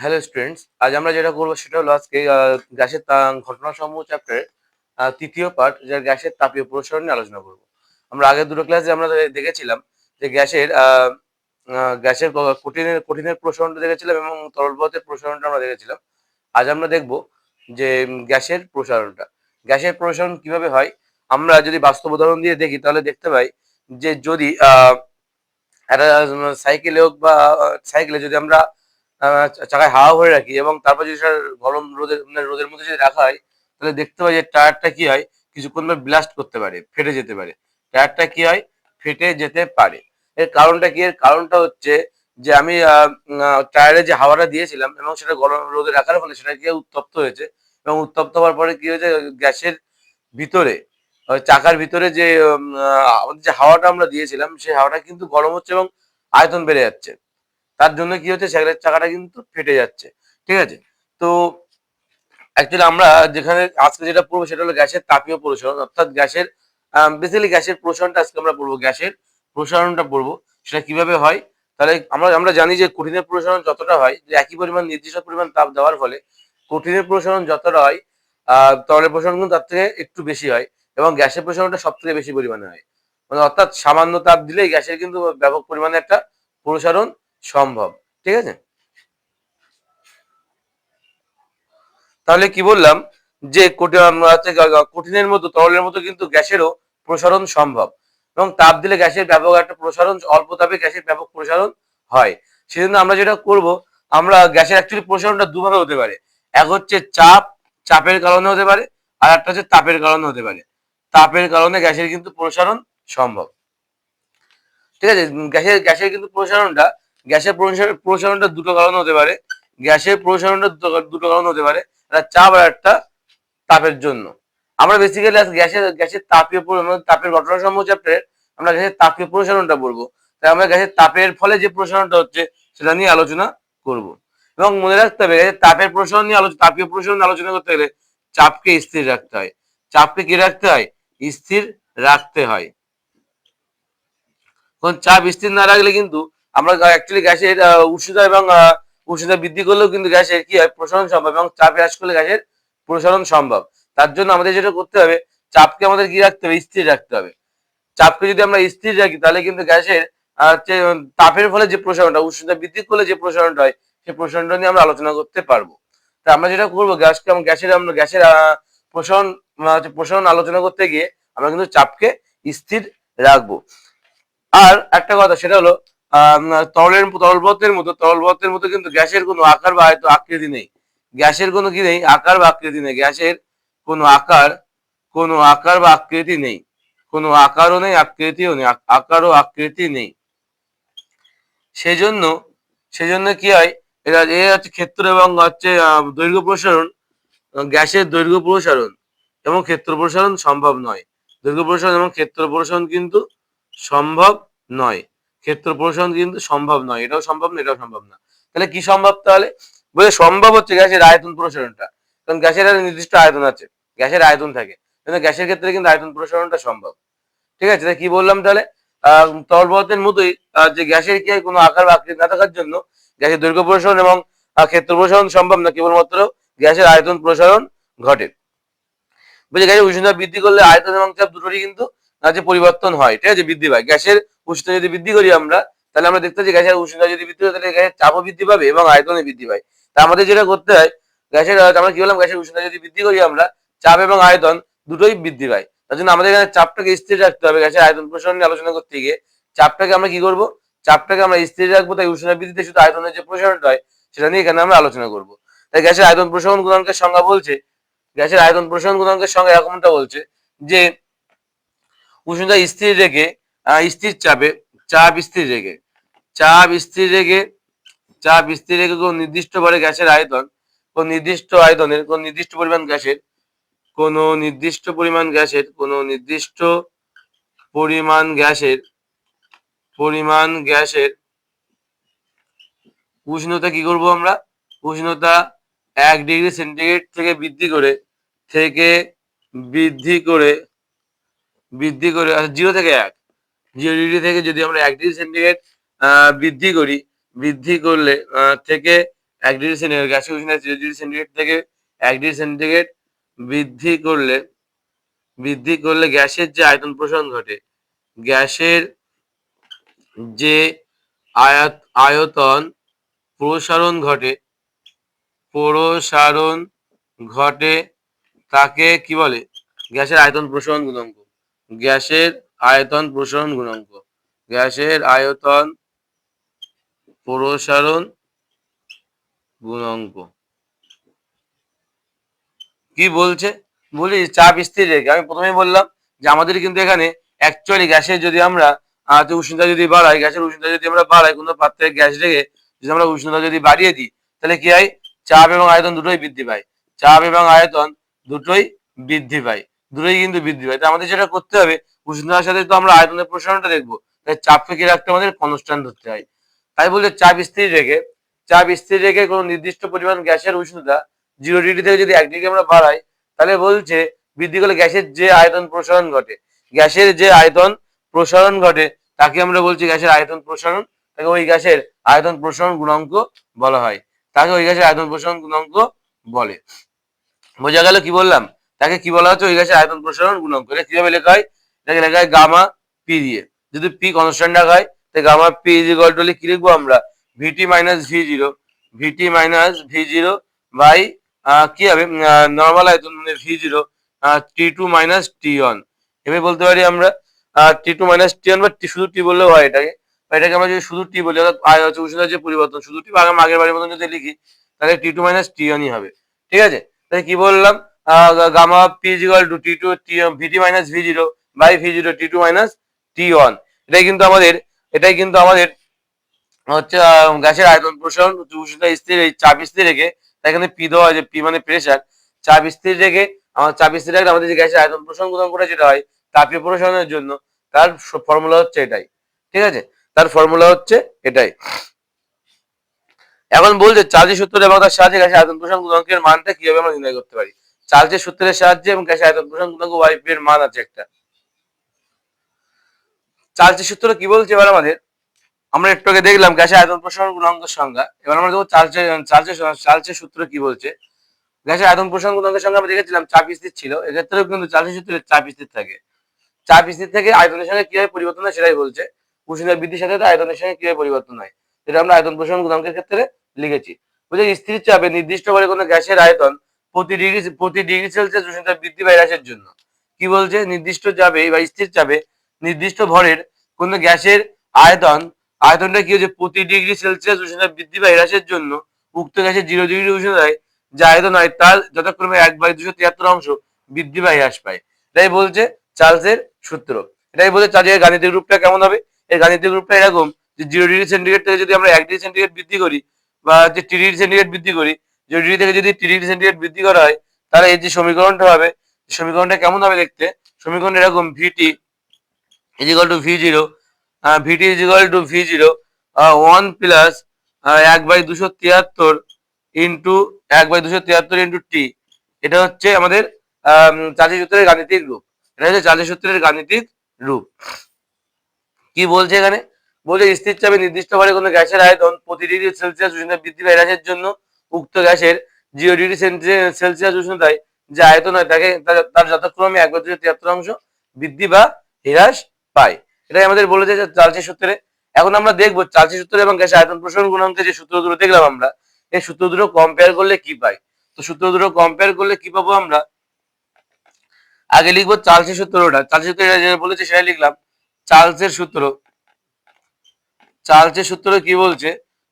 Hello students আজ আমরা যেটা করব সেটা হলো আজকে গ্যাসের ঘটনাসমূহ চ্যাপ্টারের তৃতীয় পার্ট যা গ্যাসের তাপীয় প্রসারণ নিয়ে আলোচনা করব। আমরা আগের দুটো ক্লাসে আমরা দেখেছিলাম যে গ্যাসের গ্যাসের কঠিনের কঠিনের প্রসারণটা দেখেছিলাম এবং তরল পদার্থের প্রসারণটা আমরা দেখেছিলাম। আজ আমরা দেখব যে গ্যাসের প্রসারণটা। গ্যাসের প্রসারণ কীভাবে হয়? আমরা যদি বাস্তব উদাহরণ দিয়ে দেখি, তাহলে দেখতে পাই যে যদি একটা সাইকেলে হোক বা সাইকেলে যদি আমরা চাকায় হাওয়া ভরে রাখি এবং তারপর যদি সেটা গরম রোদের মানে রোদের মধ্যে যদি রাখা হয়, তাহলে দেখতে পাই যে টায়ারটা কি হয়, কিছুক্ষণ ধরে ব্লাস্ট করতে পারে, ফেটে যেতে পারে। টায়ারটা কি হয়, ফেটে যেতে পারে। এর কারণটা কি? এর কারণটা হচ্ছে যে আমি টায়ারে যে হাওয়াটা দিয়েছিলাম এবং সেটা গরম রোদে রাখার ফলে সেটা কি উত্তপ্ত হয়েছে এবং উত্তপ্ত হওয়ার পরে কি হয়েছে, গ্যাসের ভিতরে চাকার ভিতরে যে আমাদের যে হাওয়াটা আমরা দিয়েছিলাম, সেই হাওয়াটা কিন্তু গরম হচ্ছে এবং আয়তন বেড়ে যাচ্ছে। তার জন্য কি হচ্ছে? সাইকেলের চাকাটা কিন্তু ফেটে যাচ্ছে। ঠিক আছে? তো অ্যাকচুয়ালি আমরা যেখানে আজকে যেটা পড়ব সেটা হলো গ্যাসের তাপীয় প্রসারণ। অর্থাৎ গ্যাসের বেসিক্যালি গ্যাসের প্রসারণটা আজকে আমরা পড়ব। গ্যাসের প্রসারণটা পড়ব। সেটা কীভাবে হয়? তাহলে আমরা আমরা জানি যে কঠিনের প্রসারণ যতটা হয়, যে একই পরিমাণ, নির্দিষ্ট পরিমাণ তাপ দেওয়ার ফলে কঠিনের প্রসারণ যতটা হয় তরলের প্রসারণ কিন্তু তার থেকে একটু বেশি হয় এবং গ্যাসের প্রসারণটা সব থেকে বেশি পরিমাণে হয়। মানে অর্থাৎ সামান্য তাপ দিলেই গ্যাসের কিন্তু ব্যাপক পরিমাণে একটা প্রসারণ সম্ভব, ঠিক আছে? তাহলে কি বললাম? যে কঠিনের মতো, তরলের মতো কিন্তু গ্যাসেরও প্রসারণ সম্ভব। এবং তাপ দিলে গ্যাসের ব্যাপক একটা প্রসারণ, অল্প তাপে গ্যাসের ব্যাপক প্রসারণ হয়। সেজন্য আমরা যেটা করব, আমরা গ্যাসের অ্যাকচুয়ালি প্রসারণটা দুভাবে হতে পারে। এক হচ্ছে চাপ, চাপের কারণে হতে পারে, আর একটা হচ্ছে তাপের কারণে হতে পারে। তাপের কারণে গ্যাসের কিন্তু প্রসারণ সম্ভব। ঠিক আছে? গ্যাসের গ্যাসের কিন্তু প্রসারণটা গ্যাসের প্রসার- প্রসারণটা দুটো কারণ হতে পারে। গ্যাসের প্রসারণটা দুটো কারণ হতে পারে। একটা চাপ আর একটা তাপের জন্য। আমরা বেসিক্যালি আজ গ্যাসের গ্যাসের তাপীয় মানে তাপের ঘটনা সম্ভব চ্যাপ্টারে আমরা গ্যাসের তাপীয় প্রসারণটা পড়ব। তাই আমরা গ্যাসের তাপের ফলে যে প্রসারণটা হচ্ছে, সেটা নিয়ে আলোচনা করব। এবং মনে রাখতে হবে, গ্যাসের তাপের প্রসারণ নিয়ে আলোচনা তাপীয় প্রসারণ আলোচনা করতে গেলে চাপকে স্থির রাখতে হয়। চাপকে কি রাখতে হয়? স্থির রাখতে হয়। কারণ চাপ স্থির না রাখলে কিন্তু আমরা অ্যাকচুয়ালি গ্যাসের উষ্ণতা এবং উষ্ণতা বৃদ্ধি করলেও কিন্তু গ্যাসের কি হয়, প্রসারণ সম্ভব এবং চাপ হ্রাস করলে গ্যাসের প্রসারণ সম্ভব। তার জন্য আমাদের যেটা করতে হবে, চাপকে আমাদের কি রাখতে হবে? স্থির রাখতে হবে। চাপকে যদি আমরা স্থির রাখি, তাহলে কিন্তু গ্যাসের তাপের ফলে যে প্রসারণটা, উষ্ণতা বৃদ্ধি করলে যে প্রসারণটা হয় সেই প্রসারণটা নিয়ে আমরা আলোচনা করতে পারব। তা আমরা যেটা করব, গ্যাসকে গ্যাসের, আমরা গ্যাসের প্রসারণ হচ্ছে প্রসারণ আলোচনা করতে গিয়ে আমরা কিন্তু চাপকে স্থির রাখব। আর একটা কথা, সেটা হলো তরলের তরল পদার্থের মতো, তরল পদার্থের মতো কিন্তু গ্যাসের কোনো আকার বা হয়তো আকৃতি নেই। গ্যাসের কোনো কি নেই? আকার বা আকৃতি নেই। গ্যাসের কোনো আকার কোনো আকার বা আকৃতি নেই। কোনো আকারও নেই, আকৃতিও নেই, আক- আকার ও আকৃতি নেই। সেজন্য সেজন্য কি হয়? এটা, এ হচ্ছে ক্ষেত্র এবং হচ্ছে দৈর্ঘ্য প্রসারণ গ্যাসের দৈর্ঘ্য প্রসারণ এবং ক্ষেত্র প্রসারণ সম্ভব নয়। দৈর্ঘ্য প্রসারণ এবং ক্ষেত্র প্রসারণ কিন্তু সম্ভব নয়। ক্ষেত্র প্রশাসন কিন্তু সম্ভব নয়। এটাও সম্ভব না, এটাও সম্ভব না। তাহলে কি সম্ভব তাহলে? বলে সম্ভব হচ্ছে গ্যাসের আয়তন প্রসারণটা। কারণ গ্যাসের নির্দিষ্ট আয়তন আছে, গ্যাসের আয়তন থাকে। কিন্তু গ্যাসের ক্ষেত্রে কিন্তু আয়তন প্রসারণটা সম্ভব। ঠিক আছে? তাহলে কি বললাম তাহলে? তরল পদার্থের মতোই যে গ্যাসের কি কোনো আকার বা আকৃতি না থাকার জন্য গ্যাসের দৈর্ঘ্য প্রসারণ এবং ক্ষেত্র প্রসারণ সম্ভব না। কেবলমাত্র গ্যাসের আয়তন প্রসারণ ঘটে। বুঝে গ্যাসের উষ্ণতা বৃদ্ধি করলে আয়তন এবং চাপ দুটোরই কিন্তু পরিবর্তন হয়। ঠিক আছে? বৃদ্ধি পায়। গ্যাসের উষ্ণতা যদি বৃদ্ধি করি আমরা, তাহলে আমরা দেখতে পাচ্ছি গ্যাসের উষ্ণতা যদি বৃদ্ধি হয়, তাহলে গ্যাসের চাপও বৃদ্ধি পাবে এবং আয়তনে বৃদ্ধি পায়। তা আমাদের যেটা করতে হয়, গ্যাসের, আমরা কি বললাম, গ্যাসের উষ্ণতা যদি বৃদ্ধি করি আমরা, চাপ এবং আয়তন দুটোই বৃদ্ধি পায়। তার জন্য আমাদের এখানে চাপটাকে স্থির রাখতে হবে গ্যাসের আয়তন প্রসারণ নিয়ে আলোচনা করতে গিয়ে। চাপটাকে আমরা কি করব? চাপটাকে আমরা স্থির রাখব, তাই উষ্ণতা বৃদ্ধিতে শুধু আয়তনের যে প্রসারণটা হয়, সেটা নিয়ে এখানে আমরা আলোচনা করব। তাই গ্যাসের আয়তন প্রসারণ গুণাঙ্কের সংজ্ঞা বলছে, গ্যাসের আয়তন প্রসারণ গুণাঙ্কের সংজ্ঞা এরকমটা বলছে যে, উষ্ণতা স্থির রেখে স্থির চাপে, চাপ স্থির রেখে, চাপ স্থির রেখে, চাপ স্থির রেখে কোন নির্দিষ্ট পরে গ্যাসের আয়তন, কোন নির্দিষ্ট আয়তনের, কোন নির্দিষ্ট পরিমাণ গ্যাসের, কোন নির্দিষ্ট পরিমাণ গ্যাসের, কোন নির্দিষ্ট পরিমাণ গ্যাসের পরিমাণ গ্যাসের উষ্ণতা কি করব আমরা? উষ্ণতা এক ডিগ্রি সেন্টিগ্রেড থেকে বৃদ্ধি করে, থেকে বৃদ্ধি করে বৃদ্ধি করে জিরো থেকে এক। ডিগ্রি থেকে যদি আমরা এক ডিগ্রি সেন্টিগ্রেড বৃদ্ধি করি, বৃদ্ধি করলে থেকে এক ডিগ্রি সেন্টিগ্রেড গ্যাসের উষ্ণতা জিরো ডিগ্রি সেন্টিগ্রেড থেকে এক ডিগ্রি সেন্টিগ্রেড বৃদ্ধি করলে বৃদ্ধি করলে গ্যাসের যে আয়তন প্রসারণ ঘটে, গ্যাসের যে আয়াত, আয়তন প্রসারণ ঘটে প্রসারণ ঘটে তাকে কি বলে? গ্যাসের আয়তন প্রসারণ গুণাঙ্ক। গ্যাসের আয়তন প্রসারণ গুণাঙ্ক। গ্যাসের আয়তন প্রসারণ গুণাঙ্ক। কি বলছে? বলি চাপ স্থির রেখে। আমি প্রথমেই বললাম যে, আমাদের কিন্তু এখানে অ্যাকচুয়ালি গ্যাসের যদি আমরা উষ্ণতা যদি বাড়াই, গ্যাসের উষ্ণতা যদি আমরা বাড়াই, কোনো পাত্রে গ্যাস রেখে যদি আমরা উষ্ণতা যদি বাড়িয়ে দিই, তাহলে কি হয়? চাপ এবং আয়তন দুটোই বৃদ্ধি পায়। চাপ এবং আয়তন দুটোই বৃদ্ধি পায়। দুটোই কিন্তু বৃদ্ধি পায়। তো আমাদের যেটা করতে হবে উষ্ণতার সাথে তো আমরা আয়তনের প্রসারণটা দেখব। তাই চাপকে কি রাখতে আমাদের কনস্ট্যান্ট ধরতে হয়। তাই বলতে চাপ স্থির রেখে, চাপ স্থির রেখে কোনো নির্দিষ্ট পরিমাণ গ্যাসের উষ্ণতা জিরো ডিগ্রি থেকে যদি এক ডিগ্রি আমরা বাড়াই, তাহলে বলছে বৃদ্ধি করলে গ্যাসের যে আয়তন প্রসারণ ঘটে, গ্যাসের যে আয়তন প্রসারণ ঘটে, তাকে আমরা বলছি গ্যাসের আয়তন প্রসারণ। তাকে ওই গ্যাসের আয়তন প্রসারণ গুণাঙ্ক বলা হয়। তাকে ওই গ্যাসের আয়তন প্রসারণ গুণাঙ্ক বলে। বোঝা গেল কি বললাম? তাকে কি বলা হচ্ছে? ওই গ্যাসের আয়তন প্রসারণ গুণাঙ্ক। এটা কীভাবে লেখা হয়? এটাকে লেখা হয় গামা পি দিয়ে। যদি পি কনস্ট্যান্ট রাখা হয়, তাই gamma P is equal to কি লিখব আমরা? VT minus V zero VT minus V zero by কি হবে? নর্মাল আয়তন মানে V zero T two minus T one এভাবে বলতে পারি আমরা T two minus T one বা টি শুধু টি বললেও হয় এটাকে। এটাকে আমরা যদি শুধু টি বলি, অর্থাৎ উষ্ণতার যে পরিবর্তন, শুধু টি আগাম আগের বারের মতন যদি লিখি, তাহলে টি টু মাইনাস টি ওয়ানই হবে। ঠিক আছে? তাহলে কি বললাম? Gamma P is equal to T two T VT minus V zero by V zero T two minus T one এটাই কিন্তু আমাদের এটাই কিন্তু আমাদের হচ্ছে গ্যাসের আয়তন প্রসারণ উষ্ণতা স্থির, এই চাপ স্থির রেখে এখানে পি দেওয়া হয় যে পি মানে প্রেসার চাপ স্থির রেখে আমার চাপ স্থির রাখলে আমাদের যে গ্যাসের আয়তন প্রসারণ করে যেটা হয় তাপীয় প্রসারণের জন্য। তার ফর্মুলা হচ্ছে এটাই। ঠিক আছে? তার ফর্মুলা হচ্ছে এটাই। এখন বলছে, চার্জের সূত্র এবং তার সাহায্যে গ্যাসের আয়তন প্রসারণ গুণাঙ্কের মানটা কীভাবে আমরা নির্ণয় করতে পারি? চার্জের সূত্রের সাহায্যে এবং গ্যাসের আয়তন প্রসারণ গুণাঙ্ক ওয়াইপি এর মান আছে একটা। চার্জের সূত্র কি বলছে এবার আমাদের? আমরা একটু আগে দেখলাম গ্যাসের আয়তন প্রসারণ গুণাঙ্কের সংজ্ঞা। এবার আমরা দেখব চার্জের চার্জের চার্জের সূত্র কি বলছে? গ্যাসের আয়তন প্রসারণ গুণাঙ্কের সঙ্গে আমরা দেখেছিলাম চাপ স্থির ছিল। এক্ষেত্রেও কিন্তু চার্জের সূত্রে চাপ স্থির থাকে। চাপ স্থির থেকে আয়তনের সঙ্গে কীভাবে পরিবর্তন হয় সেটাই বলছে। উষ্ণতার বৃদ্ধির সাথে আয়তনের সঙ্গে কীভাবে পরিবর্তন হয়? যেটা আমরা আয়তন প্রসারণ গুণাঙ্কের ক্ষেত্রে লিখেছি। বলছে স্থির চাপে নির্দিষ্ট করে কোনো গ্যাসের আয়তন প্রতি ডিগ্রি প্রতি ডিগ্রি সেলসিয়াস উষ্ণতা বৃদ্ধি বা হ্রাসের জন্য। কি বলছে? নির্দিষ্ট চাপে বা স্থির চাপে নির্দিষ্ট ভরের কোনো গ্যাসের আয়তন, আয়তনটা কি হচ্ছে প্রতি ডিগ্রি সেলসিয়াস উষ্ণতা বৃদ্ধি বা হ্রাসের জন্য উক্ত গ্যাসের জিরো ডিগ্রি উষ্ণতায় যে আয়তন হয় তার যথাক্রমে এক বাই দুশো তিয়াত্তর অংশ বৃদ্ধি বা হ্রাস পায়। এটাই বলছে চার্লসের সূত্র। এটাই বলছে চার্জের গাণিতিক রূপটা কেমন হবে? এই গাণিতিক রূপটা এরকম যে জিরো ডিগ্রি সেন্টিগ্রেড থেকে যদি আমরা এক ডিগ্রি সেন্টিগ্রেড বৃদ্ধি করি বা যে টি ডিগ্রি সেন্টিগ্রেড বৃদ্ধি করি জিরো ডিগ্রি থেকে যদি টি ডিগ্রি সেন্টিগ্রেড বৃদ্ধি করা হয়, তাহলে এই যে সমীকরণটা হবে, সমীকরণটা কেমন হবে দেখতে? সমীকরণ এরকম VT is equal to V zero VT is equal to V zero one plus এক বাই দুশো তিয়াত্তর ইন্টু এক বাই দুশো তিয়াত্তর ইন্টু টি এটা হচ্ছে আমাদের চার্জের সূত্রের গাণিতিক রূপ। এটা হচ্ছে চার্জের সূত্রের গাণিতিক রূপ। কি বলছে এখানে? বলছে স্থির চাপে নির্দিষ্ট ভাবে কোনো গ্যাসের আয়তন প্রতি ডিগ্রি সেলসিয়াস উষ্ণতা বৃদ্ধি বা হ্রাসের জন্য উক্ত গ্যাসের জিরো ডিগ্রি সেলসিয়াস উষ্ণতায় যে আয়তন হয় তাকে তার- তার যথাক্রমে এক বাই দুশো তিয়াত্তর অংশ বৃদ্ধি বা হ্রাস পায় এটাই আমাদের বলেছে যে চার্জের সূত্রে। এখন আমরা দেখব চার্জের সূত্র এবং গ্যাসের আয়তন প্রসারণ গুণাঙ্কের যে সূত্র দুটো দেখলাম আমরা, এই সূত্র দুটো কম্পেয়ার করলে কি পাই? তো সূত্র দুটো কম্পেয়ার করলে কি পাবো আমরা? আগে লিখব চার্লসের সূত্রটা। চার্লসের সূত্র যেটা বলেছে সেটাই লিখলাম। চার্লসের সূত্র। চার্লসের সূত্র কি বলছে?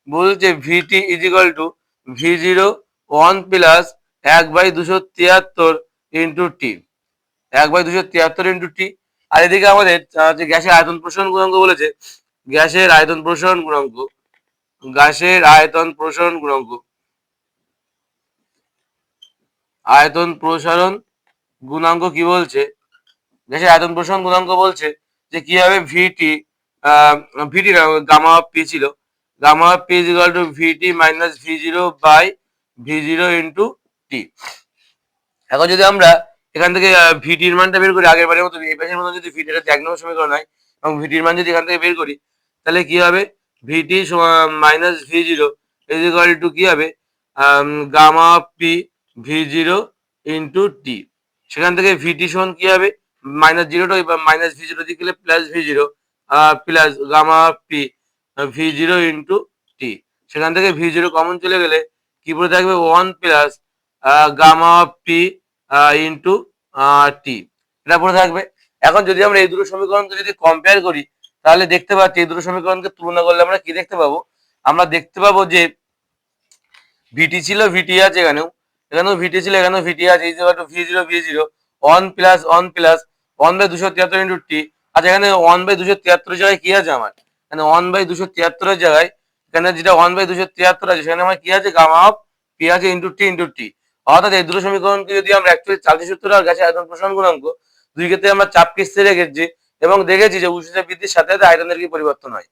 বলছে VT is equal to V zero one plus এক বাই দুশো তিয়াত্তর ইন্টু টি এক বাই দুশো তিয়াত্তর ইন্টু টি আর এদিকে আমাদের যে গ্যাসের আয়তন প্রসারণ গুণাঙ্ক বলেছে, গ্যাসের আয়তন প্রসারণ গুণাঙ্ক, গ্যাসের আয়তন প্রসারণ গুণাঙ্ক, আয়তন প্রসারণ গুণাঙ্ক কি বলছে? গ্যাসের আয়তন প্রসারণ গুণাঙ্ক বলছে যে কি হবে? VT VT gamma of P ছিল। Gamma P is equal to VT minus V zero by V zero into T এখন যদি আমরা এখান থেকে ভিটির মানটা বের করি, আগের বারের মতো, এই পাশের মতো যদি ভিটিটা এক নম্বর সমীকরণ হয় এবং ভিটির মান যদি এখান থেকে বের করি, তাহলে কি হবে? VT minus V zero is equal to কি হবে? Gamma P V zero into T সেখান থেকে ভিটি সমান কি হবে? মাইনাস জিরোটা মাইনাস ভি জিরো দিকে plus V zero plus gamma P V zero into T সেখান থেকে ভি জিরো কমন চলে গেলে কি পড়ে থাকবে? One plus gamma P into T এটা পড়ে থাকবে। এখন যদি আমরা এই দুটো সমীকরণকে যদি কম্পেয়ার করি, তাহলে দেখতে পাচ্ছি এই দুটো সমীকরণকে তুলনা করলে আমরা কি দেখতে পাবো? আমরা দেখতে পাবো যে ভিটি ছিল ভিটি আছে এখানেও এখানেও ভিটি ছিল, এখানেও ভিটি আছে, এই যে V zero V zero one plus one plus one by দুশো তিয়াত্তর ইন্টু টি আচ্ছা এখানে ওয়ান বাই দুশো তিয়াত্তর জায়গায় কি আছে আমার? এখানে ওয়ান বাই দুশো তিয়াত্তরের জায়গায়, এখানে যেটা ওয়ান বাই দুশো তিয়াত্তর আছে, সেখানে আমার কি আছে? গামা অফ পি আছে ইন্টু টি ইন্টু টি অর্থাৎ এই দুটো সমীকরণকে যদি আমরা অ্যাকচুয়ালি চালতি সূত্র আর গাছে আয়তন প্রসারণ গুণাঙ্ক, দুই ক্ষেত্রে আমরা চাপ কিস্তি রেখেছি এবং দেখেছি যে উষ্ণতা বৃদ্ধির সাথে সাথে আয়তনের কি পরিবর্তন হয়।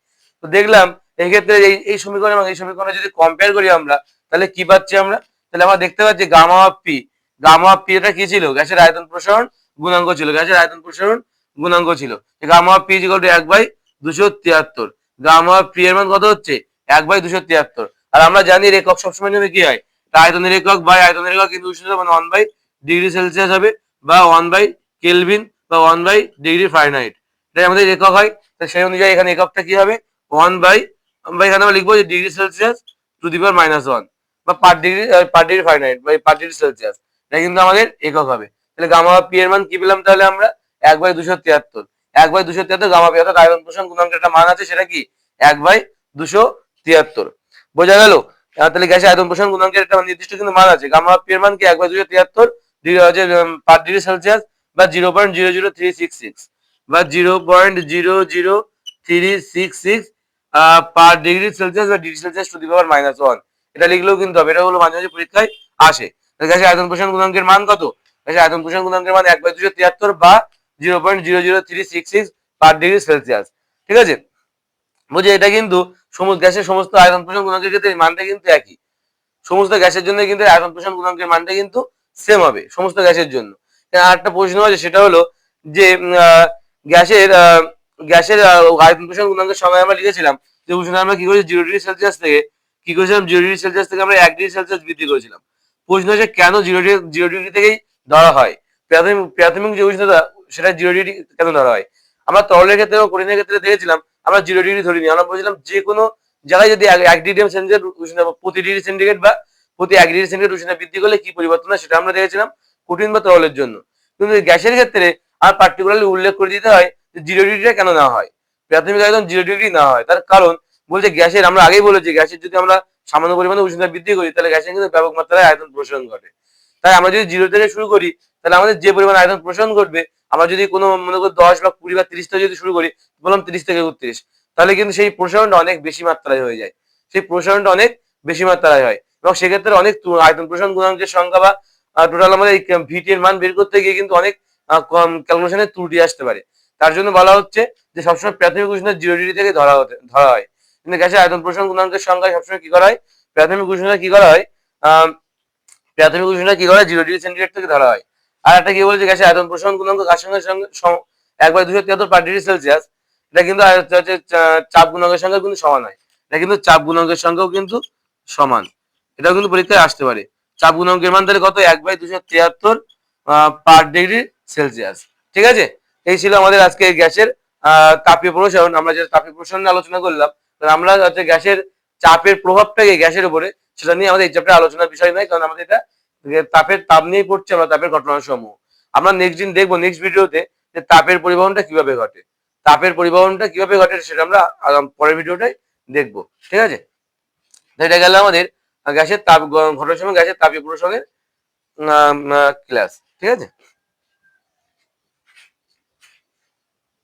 তো দেখলাম এই ক্ষেত্রে এই এই সমীকরণ এবং এই সমীকরণে যদি কম্পেয়ার করি আমরা, তাহলে কি পাচ্ছি আমরা? তাহলে আমরা দেখতে পাচ্ছি gamma of P gamma of P এটা কি ছিল? গ্যাসের আয়তন প্রসারণ গুণাঙ্ক ছিল। গ্যাসের আয়তন প্রসারণ গুণাঙ্ক ছিল। Gamma of P equal to এক বাই দুশো তিয়াত্তর। গামা অফ পি এর মান কত হচ্ছে? এক বাই দুশো তিয়াত্তর। আর আমরা জানি এর একক সবসময় জন্য কি হয়? আয়তনের একক বাই আয়তনের একক কিন্তু উষ্ণতা মানে ওয়ান বাই ডিগ্রি সেলসিয়াস হবে বা ওয়ান বাই কেলভিন বা ওয়ান বাই ডিগ্রি ফারেনহাইট এটা আমাদের একক হয়, তো সেই অনুযায়ী এখানে এককটা কি হবে? ওয়ান বাই আমরা এখানে আমরা লিখব যে degree Celsius to the power minus one বা per degree per degree Fahrenheit বা পার ডিগ্রি সেলসিয়াস এটা কিন্তু আমাদের একক হবে। তাহলে গামা পি এর মান কি পেলাম তাহলে আমরা? এক বাই দুশো তিয়াত্তর। এক বাই দুশো তিয়াত্তর গামা পি অর্থাৎ আয়তন প্রসারণ গুণাঙ্কের একটা মান আছে, সেটা কি? এক বাই দুশো তিয়াত্তর। বোঝা গেল? তাহলে গ্যাসের আয়তন প্রসারণ গুণাঙ্কের একটা নির্দিষ্ট কিন্তু মান আছে। গামা পি এর মান কি? এক বাই দুশো তিয়াত্তর পার ডিগ্রি সেলসিয়াস বা zero point zero zero three six six বা zero point zero zero three six six per degree Celsius বা degree Celsius to the power minus one. এটা লিখলেও কিন্তু হবে। এটা হলো মাঝে মাঝে পরীক্ষায় আসে। গ্যাসের আয়তন প্রসারণ গুণাঙ্কের মান কত? গ্যাসের আয়তন প্রসারণ গুণাঙ্কের মান এক বাই দুশো তিয়াত্তর বা zero point zero zero three six six per degree Celsius. ঠিক আছে? বুঝে এটা কিন্তু সমস্ত গ্যাসের সমস্ত আয়তন প্রসারণ গুণাঙ্কের ক্ষেত্রে মানটা কিন্তু একই। সমস্ত গ্যাসের জন্য কিন্তু আয়তন প্রসারণ গুণাঙ্কের মানটা কিন্তু সেম হবে, সমস্ত গ্যাসের জন্য। আরেকটা প্রশ্ন আছে, সেটা হলো যে গ্যাসের গ্যাসের আয়তন প্রসারণ গুণাঙ্কের সময় আমরা লিখেছিলাম, যে উষ্ণতা আমরা কি করেছি জিরো ডিগ্রি সেলসিয়াস থেকে, কি করেছিলাম জিরো ডিগ্রি সেলসিয়াস থেকে আমরা এক ডিগ্রি সেলসিয়াস বৃদ্ধি করেছিলাম। প্রশ্ন হচ্ছে কেন জিরো ডিগ্রি জিরো ডিগ্রি থেকেই ধরা হয়? প্রাথমিক প্রাথমিক যে উষ্ণতা সেটা জিরো ডিগ্রি কেন ধরা হয়? আমরা তরলের ক্ষেত্রে এবং কঠিনের ক্ষেত্রে দেখেছিলাম আমরা জিরো ডিগ্রি ধরিনি, আমরা বলছিলাম যে কোনো জায়গায় যদি এক- ডিগ্রি সেন্টিগ্রেড উষ্ণতা প্রতি ডিগ্রি সেন্টিগ্রেড বা প্রতি এক ডিগ্রি সেন্টিগ্রেড উষ্ণতা বৃদ্ধি করলে কি পরিবর্তন হয় সেটা আমরা দেখেছিলাম কঠিন বা তরলের জন্য। কিন্তু গ্যাসের ক্ষেত্রে আর পার্টিকুলারলি উল্লেখ করে দিতে হয় যে জিরো ডিগ্রিটা কেন না হয়? প্রাথমিক একদম জিরো ডিগ্রি না হয়। তার কারণ বলছে গ্যাসের, আমরা আগেই বলেছি গ্যাসের যদি আমরা সামান্য পরিমাণে উষ্ণতা বৃদ্ধি করি, তাহলে গ্যাসের কিন্তু ব্যাপক মাত্রায় আয়তন প্রসারণ ঘটে। তাই আমরা যদি জিরো থেকে শুরু করি, তাহলে আমাদের যে পরিমাণ আয়তন প্রসারণ ঘটবে, আমরা যদি কোনো মনে করি দশ বা কুড়ি বা তিরিশ থেকে যদি শুরু করি, বললাম তিরিশ থেকে উত্রিশ তাহলে কিন্তু সেই প্রসারণটা অনেক বেশি মাত্রায় হয়ে যায়। সেই প্রসারণটা অনেক বেশি মাত্রায় হয় এবং সেক্ষেত্রে অনেক আয়তন প্রসারণ গুণাঙ্কের সংখ্যা বা টোটাল আমাদের ভিটি এর মান বের করতে গিয়ে কিন্তু অনেক ক্যালকুলেশনের ত্রুটি আসতে পারে। তার জন্য বলা হচ্ছে যে সবসময় প্রাথমিক উষ্ণতা জিরো ডিগ্রি থেকে ধরা হতে, ধরা হয়। কিন্তু গ্যাসের আয়তন প্রসারণ গুণাঙ্কের সংখ্যা সবসময় কি করা হয়? প্রাথমিক উষ্ণতা কি করা হয়? প্রাথমিক উষ্ণতা কি করা? জিরো ডিগ্রি সেন্টিগ্রেড থেকে ধরা হয়। আর একটা কি বলছে? গ্যাসের আয়তন প্রসারণ গুণাঙ্ক কার সঙ্গে সঙ্গে সম- এক বাই দুশো তিয়াত্তর পার ডিগ্রি সেলসিয়াস এটা কিন্তু চাপ গুণাঙ্কের সঙ্গে কিন্তু সমান হয়। এটা কিন্তু চাপ গুণাঙ্কের সঙ্গেও কিন্তু সমান। এটাও কিন্তু পরীক্ষায় আসতে পারে। চাপ গুণাঙ্কের মান তাহলে কত? এক বাই দুশো তিয়াত্তর পার ডিগ্রি সেলসিয়াস ঠিক আছে? এই ছিল আমাদের আজকে গ্যাসের আহ, তাপীয় প্রসারণ। আমরা যে তাপীয় প্রসারণ আলোচনা করলাম আমরা হচ্ছে গ্যাসের চাপের প্রভাবটাকে গ্যাসের উপরে, সেটা নিয়ে আমাদের এই চ্যাপ্টার আলোচনার বিষয় নয় কারণ আমাদের এটা তাপের তাপ নিয়েই পড়ছে আমরা তাপের ঘটনা সমূহ আমরা নেক্সট দিন দেখব নেক্সট ভিডিওতে যে তাপের পরিবহনটা কীভাবে ঘটে। তাপের পরিবহনটা কীভাবে ঘটে সেটা আমরা পরের ভিডিওটাই দেখব, ঠিক আছে? এটা গেল আমাদের গ্যাসের তাপ, ঘটনার সময় গ্যাসের তাপীয় প্রসারণের ক্লাস ঠিক আছে?